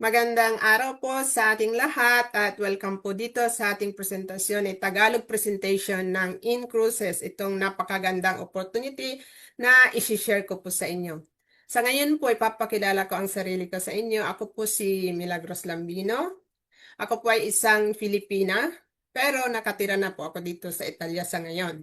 Magandang araw po sa ating lahat at welcome po dito sa ating presentasyon ay Tagalog presentation ng In Cruises. Itong napakagandang opportunity na isi-share ko po sa inyo. Sa ngayon po ipapakilala ko ang sarili ko sa inyo. Ako po si Milagros Lambino. Ako po ay isang Filipina pero nakatira na po ako dito sa Italia sa ngayon.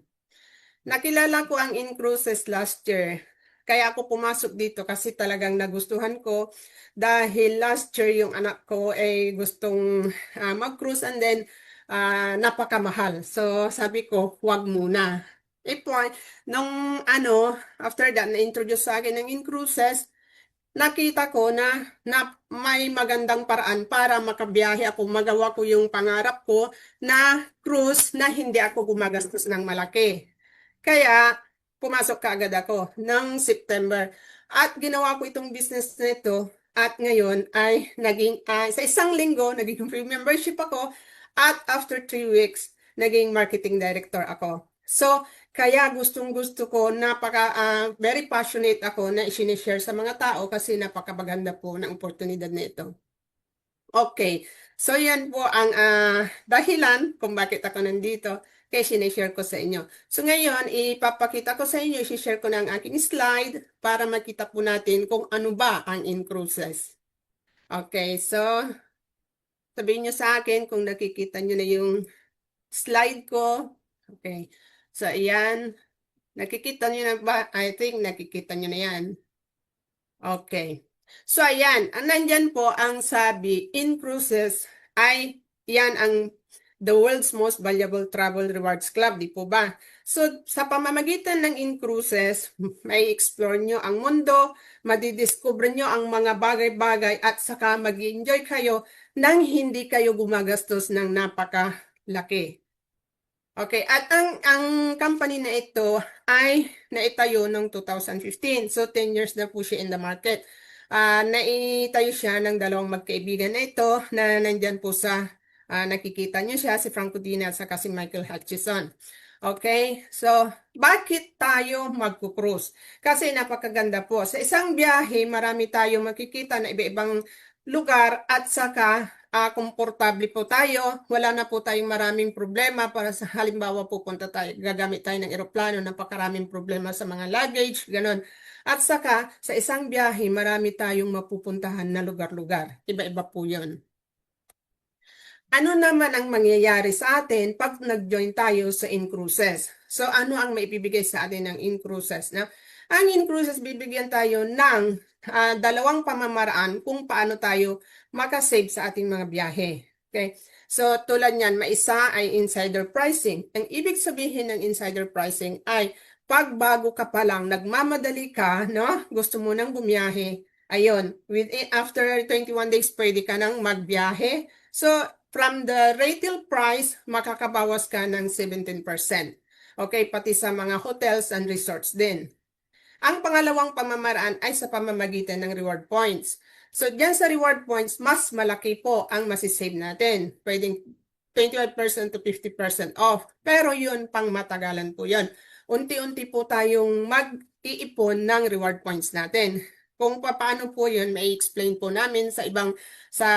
Nakilala ko ang In Cruises last year kaya ako pumasok dito kasi talagang nagustuhan ko dahil last year yung anak ko ay gustong uh, mag-cruise and then uh, napakamahal. So sabi ko, huwag muna. Ito ay, nung ano, after that, na-introduce sa akin ng in-cruises, nakita ko na, na may magandang paraan para makabiyahe ako, magawa ko yung pangarap ko na cruise na hindi ako gumagastos ng malaki. Kaya, pumasok kaagad ako ng September. At ginawa ko itong business nito at ngayon ay naging uh, sa isang linggo naging free membership ako at after three weeks naging marketing director ako. So, kaya gustong gusto ko, napaka, uh, very passionate ako na i-share sa mga tao kasi napakabaganda po ng oportunidad na ito. Okay, so yan po ang uh, dahilan kung bakit ako nandito kaya sinishare ko sa inyo. So ngayon, ipapakita ko sa inyo, share ko na ang aking slide para makita po natin kung ano ba ang in-cruises. Okay, so sabihin nyo sa akin kung nakikita nyo na yung slide ko. Okay, so ayan. Nakikita nyo na ba? I think nakikita nyo na yan. Okay. So ayan, nandyan po ang sabi, in cruises ay yan ang the world's most valuable travel rewards club, di po ba? So, sa pamamagitan ng in-cruises, may explore nyo ang mundo, madidiscover nyo ang mga bagay-bagay at saka mag enjoy kayo nang hindi kayo gumagastos ng napakalaki. Okay, at ang ang company na ito ay naitayo noong 2015. So 10 years na po siya in the market. Uh, naitayo siya ng dalawang magkaibigan na ito na nandyan po sa Uh, nakikita niyo siya, si Franco Dina at si Michael Hutchison. Okay? So, bakit tayo magkukrus? Kasi napakaganda po. Sa isang biyahe, marami tayong makikita na iba-ibang lugar at saka uh, komportable po tayo. Wala na po tayong maraming problema para sa halimbawa pupunta tayo, gagamit tayo ng eroplano, napakaraming problema sa mga luggage, ganun. At saka, sa isang biyahe, marami tayong mapupuntahan na lugar-lugar. Iba-iba po yun. Ano naman ang mangyayari sa atin pag nag-join tayo sa in-cruises? So ano ang maipibigay sa atin ng in-cruises? Na? Ang in-cruises bibigyan tayo ng uh, dalawang pamamaraan kung paano tayo makasave sa ating mga biyahe. Okay? So tulad niyan, maisa ay insider pricing. Ang ibig sabihin ng insider pricing ay pag bago ka pa lang, nagmamadali ka, no? gusto mo nang bumiyahe, ayun, within, after 21 days, pwede ka nang magbiyahe. So, From the retail price, makakabawas ka ng 17%. Okay, pati sa mga hotels and resorts din. Ang pangalawang pamamaraan ay sa pamamagitan ng reward points. So, dyan sa reward points, mas malaki po ang masisave natin. Pwedeng 25% to 50% off. Pero yun, pang matagalan po yun. Unti-unti po tayong mag-iipon ng reward points natin. Kung paano po yun, may explain po namin sa ibang sa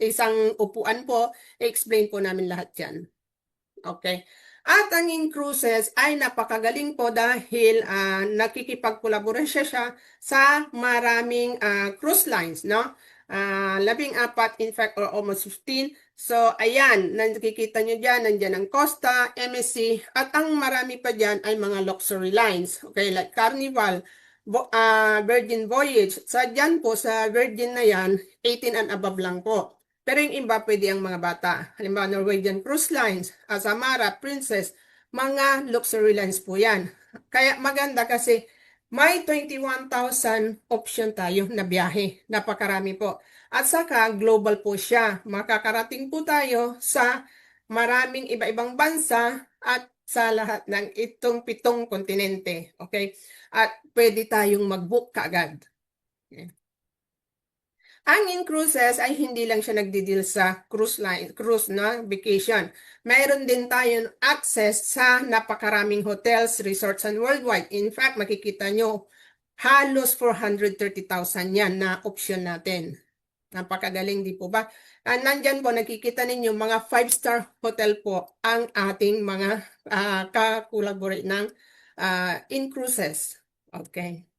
isang upuan po, explain po namin lahat yan. Okay. At ang in cruises ay napakagaling po dahil uh, nakikipagkolaborasya siya sa maraming uh, cruise lines, no? Uh, labing apat, in fact, or almost 15. So, ayan, nakikita nyo dyan, nandyan ang Costa, MSC, at ang marami pa dyan ay mga luxury lines. Okay, like Carnival, uh, Virgin Voyage. Sa dyan po, sa Virgin na yan, 18 and above lang po. Pero yung iba pwede ang mga bata. Halimbawa, Norwegian Cruise Lines, Azamara, Princess, mga luxury lines po yan. Kaya maganda kasi may 21,000 option tayo na biyahe. Napakarami po. At saka global po siya. Makakarating po tayo sa maraming iba-ibang bansa at sa lahat ng itong pitong kontinente. Okay? At pwede tayong mag-book kaagad. Ang in cruises ay hindi lang siya nagdi-deal sa cruise line, cruise na vacation. Mayroon din tayong access sa napakaraming hotels, resorts, and worldwide. In fact, makikita nyo, halos 430,000 yan na option natin. Napakagaling, di po ba? Ah, nandyan po, nakikita ninyo, mga five-star hotel po ang ating mga ah, ka-collaborate ng ah, in cruises. Okay.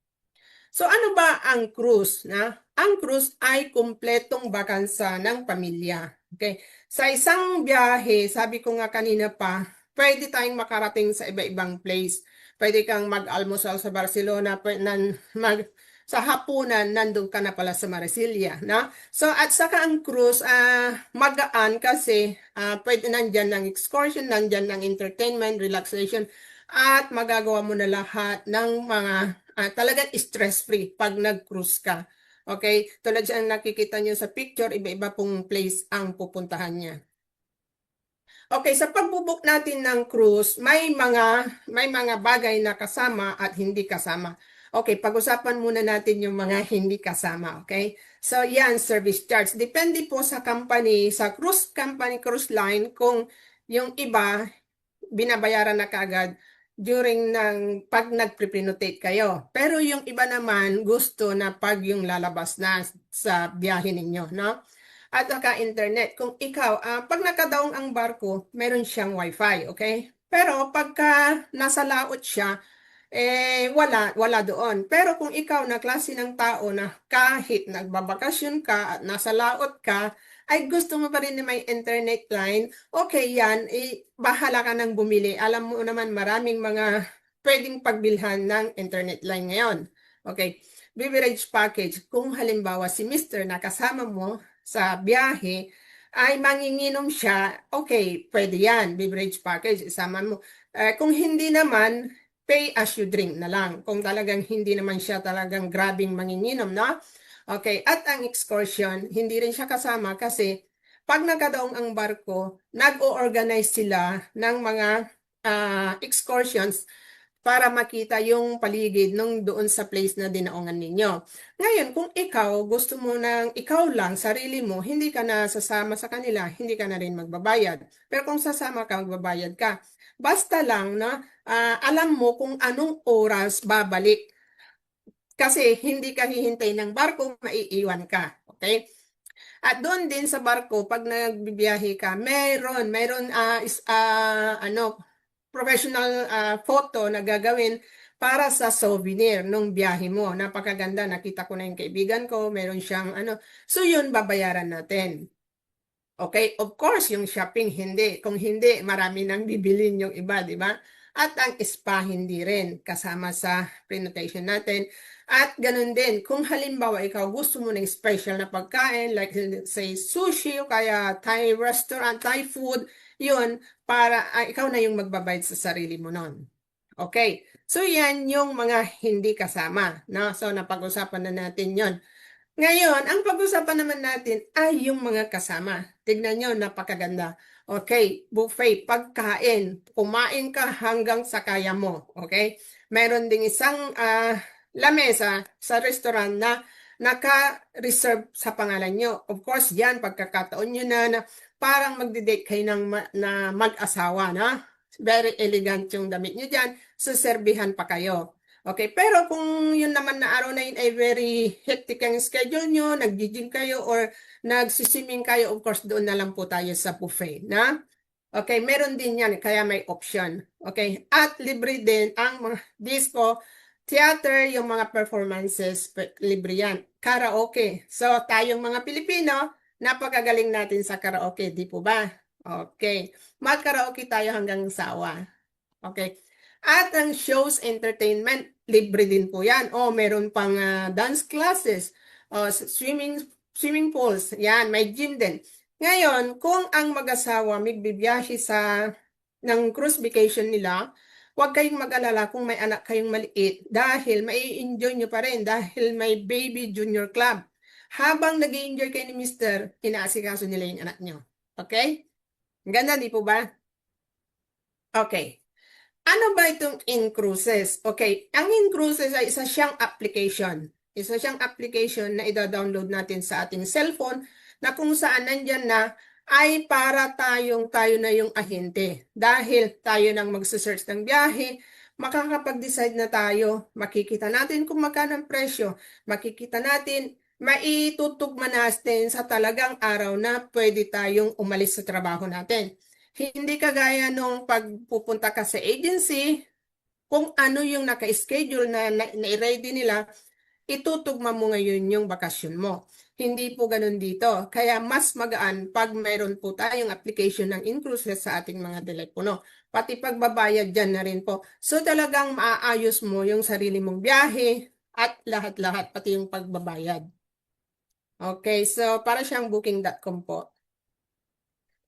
So ano ba ang cruise? Na? Ang cruise ay kumpletong bakansa ng pamilya. Okay. Sa isang biyahe, sabi ko nga kanina pa, pwede tayong makarating sa iba-ibang place. Pwede kang mag-almusal sa Barcelona, mag, sa hapunan, nandun ka na pala sa Marisilia, na? So, at saka ang cruise, ah, magaan kasi ah, pwede nandyan ng excursion, nandyan ng entertainment, relaxation, at magagawa mo na lahat ng mga ah, talagang stress-free pag nag-cruise ka. Okay? Tulad siya nakikita niyo sa picture, iba-iba pong place ang pupuntahan niya. Okay, sa pagbubuk natin ng cruise, may mga may mga bagay na kasama at hindi kasama. Okay, pag-usapan muna natin yung mga hindi kasama, okay? So, yan, service charge. Depende po sa company, sa cruise company, cruise line, kung yung iba, binabayaran na kaagad during ng pag nag-prenotate kayo. Pero yung iba naman, gusto na pag yung lalabas na sa biyahe ninyo, no? At saka internet. Kung ikaw, ah, pag nakadaong ang barko, meron siyang wifi, okay? Pero pagka nasa laot siya, eh wala, wala doon. Pero kung ikaw na klase ng tao na kahit nagbabakasyon ka at nasa laot ka, ay gusto mo pa rin na may internet line, okay yan, eh, bahala ka nang bumili. Alam mo naman maraming mga pwedeng pagbilhan ng internet line ngayon. Okay, beverage package. Kung halimbawa si Mr. na kasama mo sa biyahe, ay manginginom siya, okay, pwede yan, beverage package, isama mo. Eh, kung hindi naman, pay as you drink na lang. Kung talagang hindi naman siya talagang grabing manginginom, no? Okay, at ang excursion, hindi rin siya kasama kasi pag nagkadaong ang barko, nag-o-organize sila ng mga ah, excursions para makita yung paligid nung doon sa place na dinaongan ninyo. Ngayon, kung ikaw gusto mo nang ikaw lang, sarili mo, hindi ka na sasama sa kanila, hindi ka na rin magbabayad. Pero kung sasama ka, magbabayad ka. Basta lang na ah, alam mo kung anong oras babalik. Kasi hindi ka hihintay ng barko, maiiwan ka. Okay? At doon din sa barko, pag nagbibiyahe ka, meron, meron ah, is, ah, ano, professional ah, photo na gagawin para sa souvenir nung biyahe mo. Napakaganda, nakita ko na yung kaibigan ko, meron siyang ano. So yun, babayaran natin. Okay, of course, yung shopping hindi. Kung hindi, marami nang bibilin yung iba, di ba? At ang spa hindi rin kasama sa prenotation natin. At ganun din, kung halimbawa ikaw gusto mo ng special na pagkain, like say sushi o kaya Thai restaurant, Thai food, yun, para ah, ikaw na yung magbabayad sa sarili mo nun. Okay, so yan yung mga hindi kasama. No? So napag-usapan na natin yon. Ngayon, ang pag-usapan naman natin ay yung mga kasama. Tignan nyo, napakaganda. Okay, buffet, pagkain. Kumain ka hanggang sa kaya mo. Okay? Meron ding isang ah, lamesa sa restaurant na naka-reserve sa pangalan nyo. Of course, yan, pagkakataon nyo na, na parang magdi-date kayo ng ma- na mag-asawa, na? Very elegant yung damit nyo dyan. Suserbihan pa kayo. Okay, pero kung yun naman na araw na yun ay very hectic ang schedule nyo, nag-gym kayo or nagsiswimming kayo, of course, doon na lang po tayo sa buffet, na? Okay, meron din yan, kaya may option. Okay, at libre din ang mga disco, theater, yung mga performances, pe- libre yan. Karaoke. So, tayong mga Pilipino, napakagaling natin sa karaoke, di po ba? Okay. Mag-karaoke tayo hanggang sawa. Okay. At ang shows entertainment, libre din po yan. O, meron pang ah, dance classes, s- swimming, swimming pools, yan, may gym din. Ngayon, kung ang mag-asawa magbibiyahe sa ng cruise vacation nila, huwag kayong mag-alala kung may anak kayong maliit dahil mai-enjoy nyo pa rin dahil may baby junior club. Habang nag enjoy kayo ni Mr., inaasikaso nila yung anak nyo. Okay? Ganda, di po ba? Okay. Ano ba itong in-cruises? Okay, ang in-cruises ay isa siyang application. Isa siyang application na ida-download natin sa ating cellphone na kung saan nandyan na ay para tayong tayo na yung ahente. Dahil tayo nang magsusearch ng biyahe, makakapag-decide na tayo, makikita natin kung magkano ang presyo, makikita natin maitutugma natin sa talagang araw na pwede tayong umalis sa trabaho natin. Hindi kagaya nung pagpupunta ka sa agency, kung ano yung naka-schedule na, na, na-ready nila, itutugma mo ngayon yung bakasyon mo. Hindi po ganun dito. Kaya mas magaan pag mayroon po tayong application ng inclusive sa ating mga telepono. Pati pagbabayad dyan na rin po. So talagang maaayos mo yung sarili mong biyahe at lahat-lahat, pati yung pagbabayad. Okay, so para siyang booking.com po.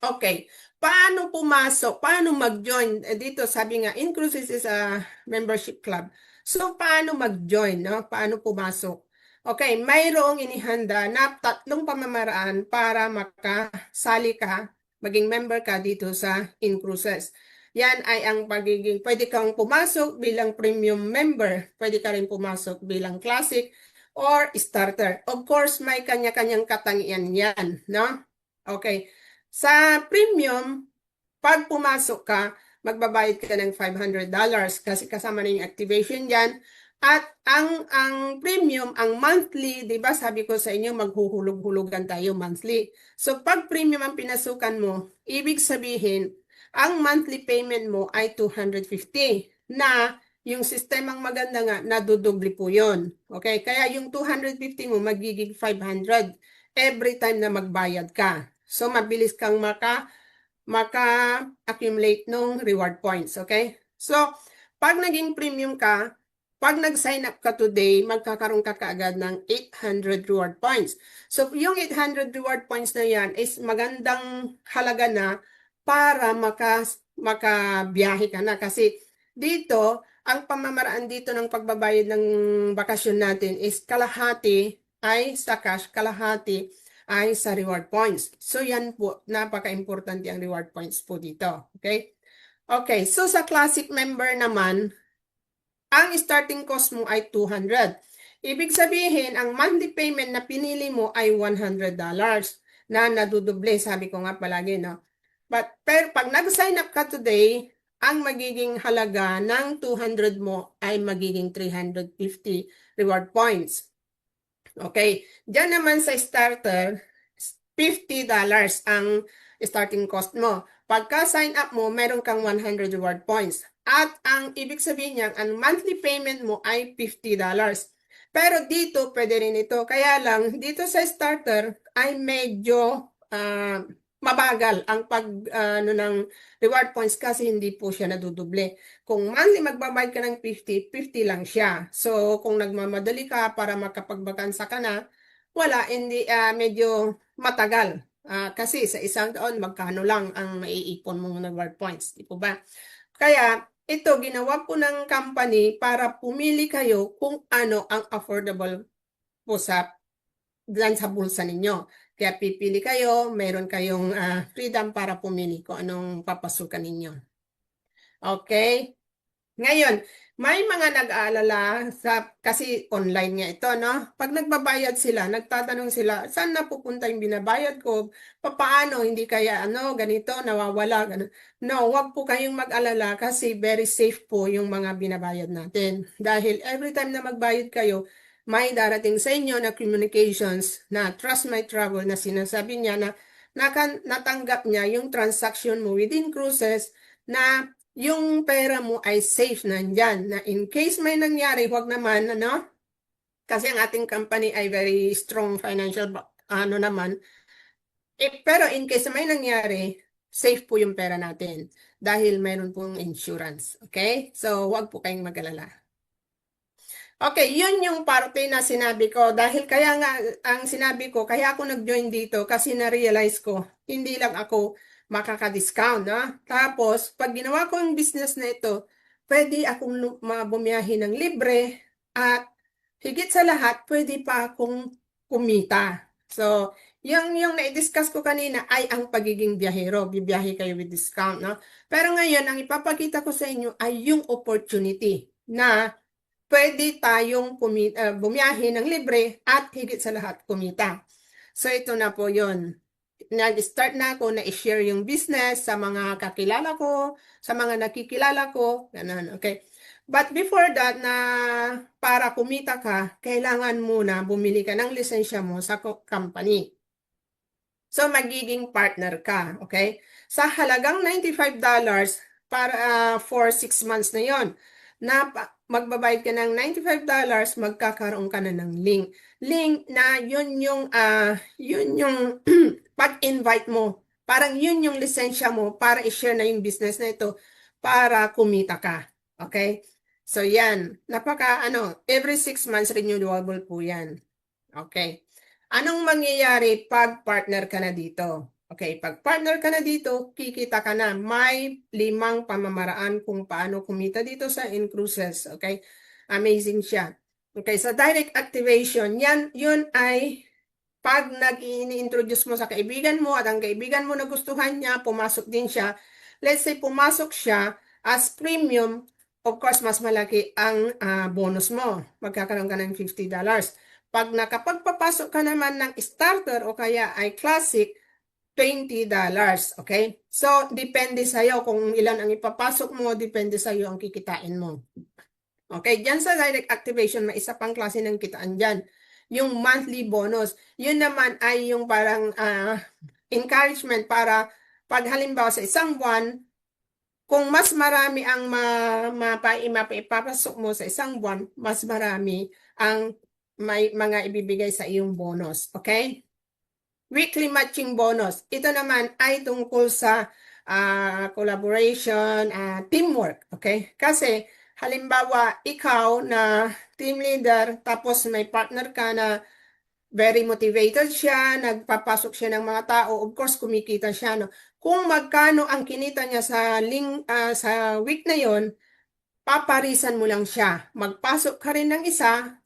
Okay, paano pumasok? Paano mag-join? Eh, Dito sabi nga, Inclusive is a membership club. So, paano mag-join? No? Paano pumasok? Okay, mayroong inihanda na tatlong pamamaraan para makasali ka, maging member ka dito sa Incluses. Yan ay ang pagiging, pwede kang pumasok bilang premium member, pwede ka rin pumasok bilang classic or starter. Of course, may kanya-kanyang katangian yan, no? Okay. Sa premium, pag pumasok ka, magbabayad ka ng $500 kasi kasama na yung activation dyan. At ang ang premium, ang monthly, 'di ba? Sabi ko sa inyo maghuhulog-hulugan tayo monthly. So pag premium ang pinasukan mo, ibig sabihin, ang monthly payment mo ay 250 na yung sistemang maganda nga nadudubli po 'yon. Okay? Kaya yung 250 mo magiging 500 every time na magbayad ka. So mabilis kang maka maka-accumulate ng reward points, okay? So, pag naging premium ka, pag nag-sign up ka today, magkakaroon ka kaagad ng 800 reward points. So, yung 800 reward points na yan is magandang halaga na para maka, makabiyahe ka na. Kasi dito, ang pamamaraan dito ng pagbabayad ng bakasyon natin is kalahati ay sa cash, kalahati ay sa reward points. So yan po, napaka-importante ang reward points po dito. Okay? Okay, so sa classic member naman, ang starting cost mo ay 200. Ibig sabihin, ang monthly payment na pinili mo ay $100 na naduduble, sabi ko nga palagi, no? But pero pag nag-sign up ka today, ang magiging halaga ng 200 mo ay magiging 350 reward points. Okay. Diyan naman sa starter, $50 ang starting cost mo. Pagka sign up mo, meron kang 100 reward points. At ang ibig sabihin niyan, ang monthly payment mo ay $50. Pero dito, pwede rin ito. Kaya lang, dito sa starter ay medyo ah, mabagal ang pag ano ng reward points kasi hindi po siya naduduble. Kung monthly magbabayad ka ng 50, 50 lang siya. So, kung nagmamadali ka para makapagbakansa ka na, wala, hindi, ah, medyo matagal. Ah, kasi sa isang taon, magkano lang ang maiipon mong reward points. Di po ba? Kaya, ito, ginawa po ng company para pumili kayo kung ano ang affordable po sa dyan sa bulsa ninyo. Kaya pipili kayo, meron kayong ah, freedom para pumili kung anong papasukan ninyo. Okay? Ngayon, may mga nag-aalala sa kasi online nga ito, no? Pag nagbabayad sila, nagtatanong sila, saan napupunta yung binabayad ko? Papaano? Hindi kaya ano, ganito, nawawala, ganun. No, wag po kayong mag-alala kasi very safe po yung mga binabayad natin. Dahil every time na magbayad kayo, may darating sa inyo na communications na Trust My Travel na sinasabi niya na natanggap niya yung transaction mo within cruises na yung pera mo ay safe nandyan. Na in case may nangyari, wag naman, ano? Kasi ang ating company ay very strong financial, ano naman. Eh, pero in case may nangyari, safe po yung pera natin. Dahil mayroon pong insurance. Okay? So, wag po kayong mag-alala. Okay, yun yung parte na sinabi ko. Dahil kaya nga, ang sinabi ko, kaya ako nag-join dito kasi na-realize ko, hindi lang ako makaka-discount. No? Tapos, pag ginawa ko yung business na ito, pwede akong bumiyahe ng libre at higit sa lahat, pwede pa akong kumita. So, yung, yung na-discuss ko kanina ay ang pagiging biyahero. Bibiyahe kayo with discount. No? Pero ngayon, ang ipapakita ko sa inyo ay yung opportunity na pwede tayong kumi- uh, bumiyahe ng libre at higit sa lahat kumita. So ito na po yon. Nag-start na ako na i-share yung business sa mga kakilala ko, sa mga nakikilala ko, ganun, okay. But before that, na para kumita ka, kailangan muna bumili ka ng lisensya mo sa co- company. So, magiging partner ka, okay? Sa halagang $95 para ah, for 6 months na yon na magbabayad ka ng $95, magkakaroon ka na ng link. Link na yun yung, ah, yun yung pag-invite mo. Parang yun yung lisensya mo para i-share na yung business na ito para kumita ka. Okay? So, yan. Napaka, ano, every 6 months renewable po yan. Okay. Anong mangyayari pag partner ka na dito? Okay, pag partner ka na dito, kikita ka na. May limang pamamaraan kung paano kumita dito sa Incruises. Okay? Amazing siya. Okay, sa direct activation, yan, yun ay pag nag-i-introduce mo sa kaibigan mo at ang kaibigan mo nagustuhan niya, pumasok din siya. Let's say pumasok siya as premium, of course, mas malaki ang ah, bonus mo. Magkakaroon ka ng $50. Pag nakapagpapasok ka naman ng starter o kaya ay classic, $20. Okay? So, depende sa'yo kung ilan ang ipapasok mo, depende sa'yo ang kikitain mo. Okay, dyan sa direct activation, may isa pang klase ng kitaan dyan. Yung monthly bonus. Yun naman ay yung parang ah, encouragement para pag halimbawa sa isang buwan, kung mas marami ang ma, mapa, mapaipapasok mo sa isang buwan, mas marami ang may mga ibibigay sa iyong bonus. Okay? Weekly matching bonus. Ito naman ay tungkol sa ah, collaboration, ah, teamwork. Okay? Kasi halimbawa, ikaw na team leader, tapos may partner ka na very motivated siya, nagpapasok siya ng mga tao, of course, kumikita siya. No? Kung magkano ang kinita niya sa, ling, ah, sa week na yon, paparisan mo lang siya. Magpasok ka rin ng isa,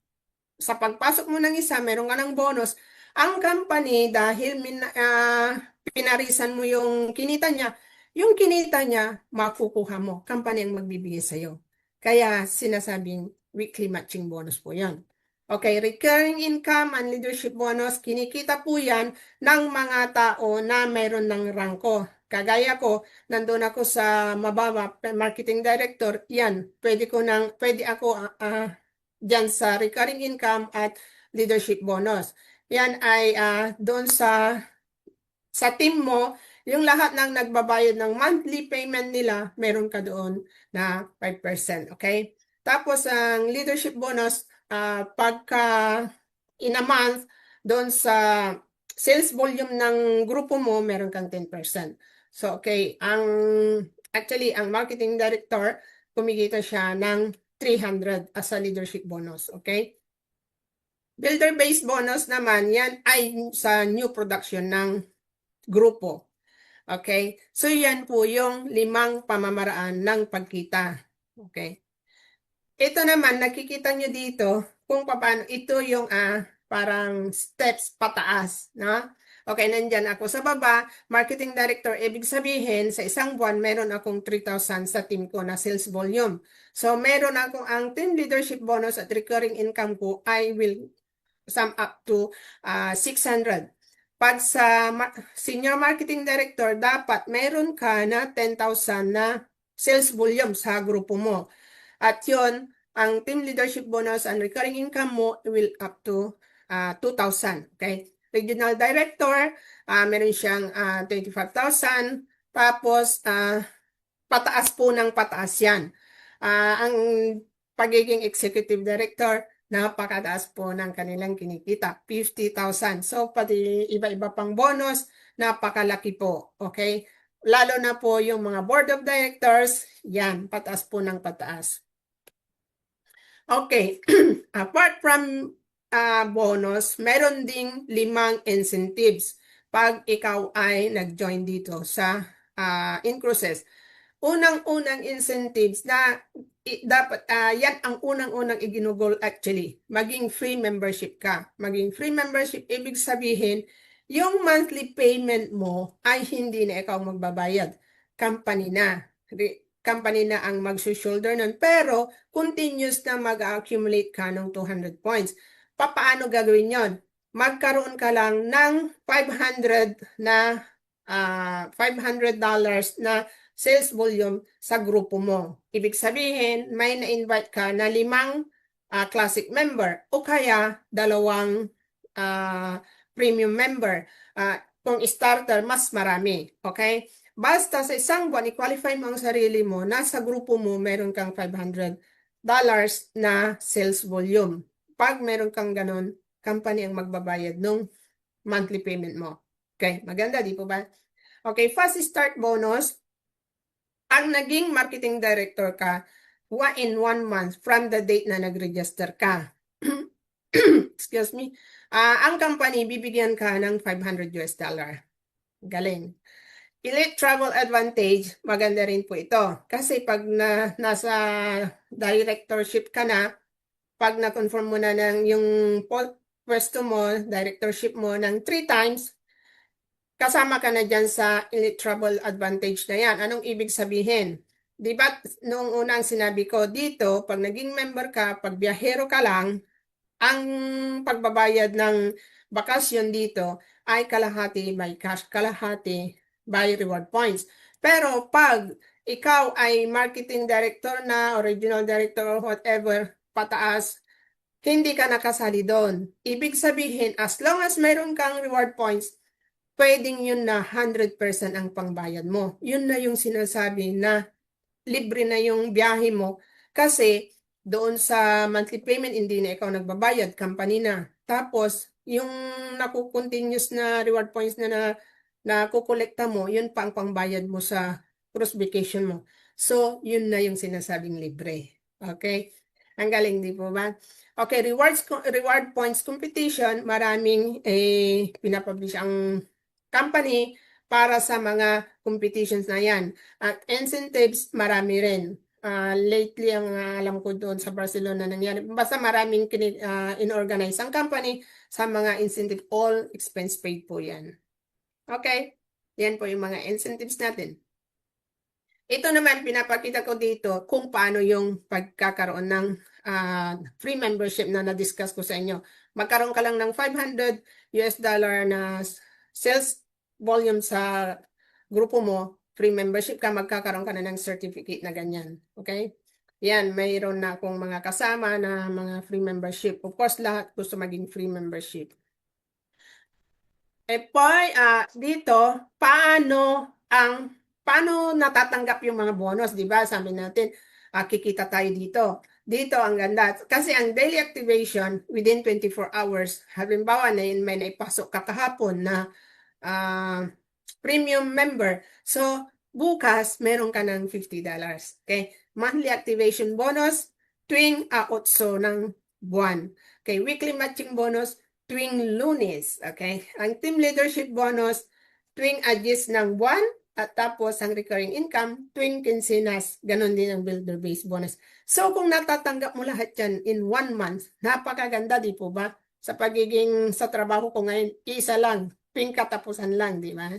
sa pagpasok mo ng isa, meron ka ng bonus. Ang company, dahil min, ah, pinarisan mo yung kinita niya, yung kinita niya, makukuha mo. Company ang magbibigay sa'yo. Kaya sinasabing weekly matching bonus po yan. Okay, recurring income and leadership bonus, kinikita po yan ng mga tao na mayroon ng rangko. Kagaya ko, nandun ako sa mababa, marketing director, yan, pwede ko nang, pwede ako ah, ah, dyan sa recurring income at leadership bonus. Yan ay ah, doon sa sa team mo, yung lahat ng nagbabayad ng monthly payment nila, meron ka doon na 5%, okay? Tapos ang leadership bonus, ah, pagka in a month, doon sa sales volume ng grupo mo, meron kang 10%. So, okay, ang actually, ang marketing director, kumikita siya ng 300 as a leadership bonus, okay? Builder-based bonus naman, yan ay sa new production ng grupo. Okay? So, yan po yung limang pamamaraan ng pagkita. Okay? Ito naman, nakikita nyo dito kung paano, ito yung ah, parang steps pataas. No? Okay, nandyan ako sa baba, marketing director, ibig sabihin, sa isang buwan, meron akong 3,000 sa team ko na sales volume. So, meron akong ang team leadership bonus at recurring income ko, I will sum up to ah, 600. Pag sa ma- senior marketing director, dapat meron ka na 10,000 na sales volume sa grupo mo. At yun, ang team leadership bonus and recurring income mo will up to ah, 2,000. Okay? Regional director, ah, meron siyang ah, 25,000. Tapos, ah, pataas po ng pataas yan. Ah, ang pagiging executive director, napakataas po ng kanilang kinikita, 50,000. So, pati iba-iba pang bonus, napakalaki po. Okay? Lalo na po yung mga board of directors, yan, pataas po ng pataas. Okay, apart from ah, bonus, meron ding limang incentives pag ikaw ay nag-join dito sa ah, Incruises. Unang-unang incentives na dapat ah, yan ang unang-unang iginugol actually, maging free membership ka. Maging free membership, ibig sabihin, yung monthly payment mo ay hindi na ikaw magbabayad. Company na. Company na ang magsushoulder nun. Pero, continuous na mag-accumulate ka ng 200 points. Papaano gagawin yon? Magkaroon ka lang ng 500 na ah, $500 na sales volume sa grupo mo. Ibig sabihin, may na-invite ka na limang ah, classic member o kaya dalawang ah, premium member. Ah, kung starter, mas marami. Okay? Basta sa isang buwan, i-qualify mo ang sarili mo, nasa grupo mo, meron kang 500 dollars na sales volume. Pag meron kang ganun, company ang magbabayad ng monthly payment mo. Okay, maganda, di po ba? Okay, fast start bonus. Ang naging marketing director ka, in one month from the date na nag-register ka. Excuse me. Ah, ang company, bibigyan ka ng 500 US dollar. Galing. Elite Travel Advantage, maganda rin po ito. Kasi pag na, nasa directorship ka na, pag na-confirm mo na ng yung pwesto mo, directorship mo ng three times, kasama ka na dyan sa Travel Advantage na yan. Anong ibig sabihin? Di ba, noong unang sinabi ko dito, pag naging member ka, pag biyahero ka lang, ang pagbabayad ng bakasyon dito ay kalahati by cash, kalahati by reward points. Pero pag ikaw ay marketing director na, original director or whatever, pataas, hindi ka nakasali doon. Ibig sabihin, as long as mayroon kang reward points, pwedeng yun na 100% ang pangbayad mo. Yun na yung sinasabi na libre na yung biyahe mo kasi doon sa monthly payment, hindi na ikaw nagbabayad, company na. Tapos, yung naku-continuous na reward points na na, na kukolekta mo, yun pa ang pangbayad mo sa cruise vacation mo. So, yun na yung sinasabing libre. Okay? Ang galing, di po ba? Okay, rewards reward points competition, maraming eh, pinapublish ang company para sa mga competitions na yan. At incentives, marami rin. Ah, lately, ang ah, alam ko doon sa Barcelona nangyari, basta maraming ah, in-organize ang company sa mga incentive, all expense paid po yan. Okay? Yan po yung mga incentives natin. Ito naman, pinapakita ko dito kung paano yung pagkakaroon ng ah, free membership na na-discuss ko sa inyo. Magkaroon ka lang ng 500 US dollar na sales volume sa grupo mo, free membership ka, magkakaroon ka na ng certificate na ganyan. Okay? Yan, mayroon na akong mga kasama na mga free membership. Of course, lahat gusto maging free membership. Eh, Poy, ah, dito, paano ang paano natatanggap yung mga bonus, 'di ba? Sabi natin, ah, kikita tayo dito. Dito ang ganda. Kasi ang daily activation within 24 hours, halimbawa na yun, may naipasok ka kahapon na ah, premium member. So, bukas, meron ka ng $50. Okay? Monthly activation bonus tuwing uh, 8 ng buwan. Okay? Weekly matching bonus tuwing lunes. Okay? Ang team leadership bonus tuwing agis ng buwan at tapos ang recurring income tuwing quincenas. Ganon din ang builder-based bonus. So, kung natatanggap mo lahat yan in one month, napakaganda, di po ba? Sa pagiging sa trabaho ko ngayon, isa lang, tuwing katapusan lang, di ba?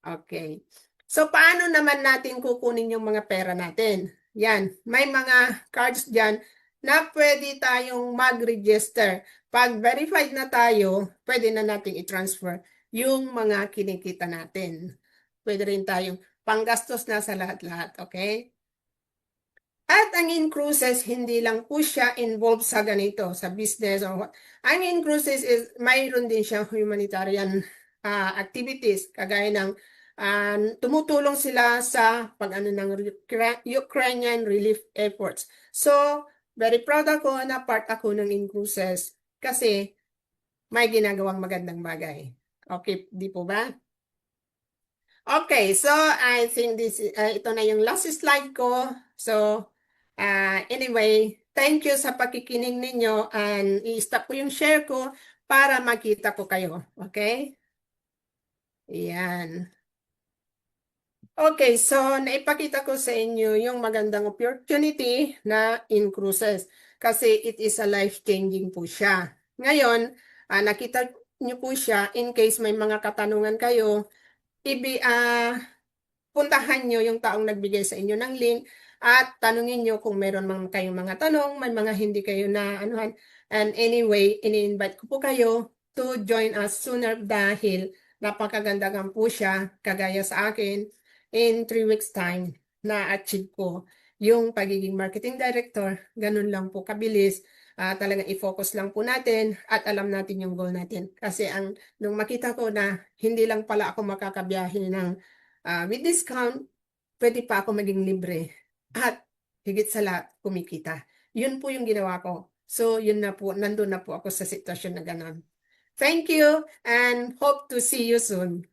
Okay. So, paano naman natin kukunin yung mga pera natin? Yan, may mga cards dyan na pwede tayong mag-register. Pag verified na tayo, pwede na nating i-transfer yung mga kinikita natin. Pwede rin tayong panggastos na sa lahat-lahat, okay? At ang in-cruises, hindi lang po siya involved sa ganito, sa business or what. Ang in-cruises is, mayroon din siyang humanitarian ah, activities, kagaya ng ah, tumutulong sila sa pag-ano ng Ukra- Ukrainian relief efforts. So, very proud ako na part ako ng in-cruises kasi may ginagawang magandang bagay. Okay, di po ba? Okay, so I think this uh, ito na yung last slide ko. So, uh, anyway, thank you sa pakikinig ninyo and i-stop ko yung share ko para makita ko kayo. Okay? Yan. Okay, so naipakita ko sa inyo yung magandang opportunity na in cruises kasi it is a life-changing po siya. Ngayon, ah, nakita niyo po siya in case may mga katanungan kayo, ibi ah puntahan niyo yung taong nagbigay sa inyo ng link at tanungin niyo kung meron man kayong mga tanong, may mga hindi kayo na anuhan. And anyway, ini-invite ko po kayo to join us sooner dahil napakaganda nga po siya, kagaya sa akin. in three weeks time na-achieve ko yung pagiging marketing director. Ganun lang po kabilis. Ah, talagang i-focus lang po natin at alam natin yung goal natin. Kasi ang nung makita ko na hindi lang pala ako makakabiyahe ng ah, with discount, pwede pa ako maging libre. At higit sa lahat, kumikita. Yun po yung ginawa ko. So, yun na po, nandun na po ako sa sitwasyon na ganon. Thank you and hope to see you soon.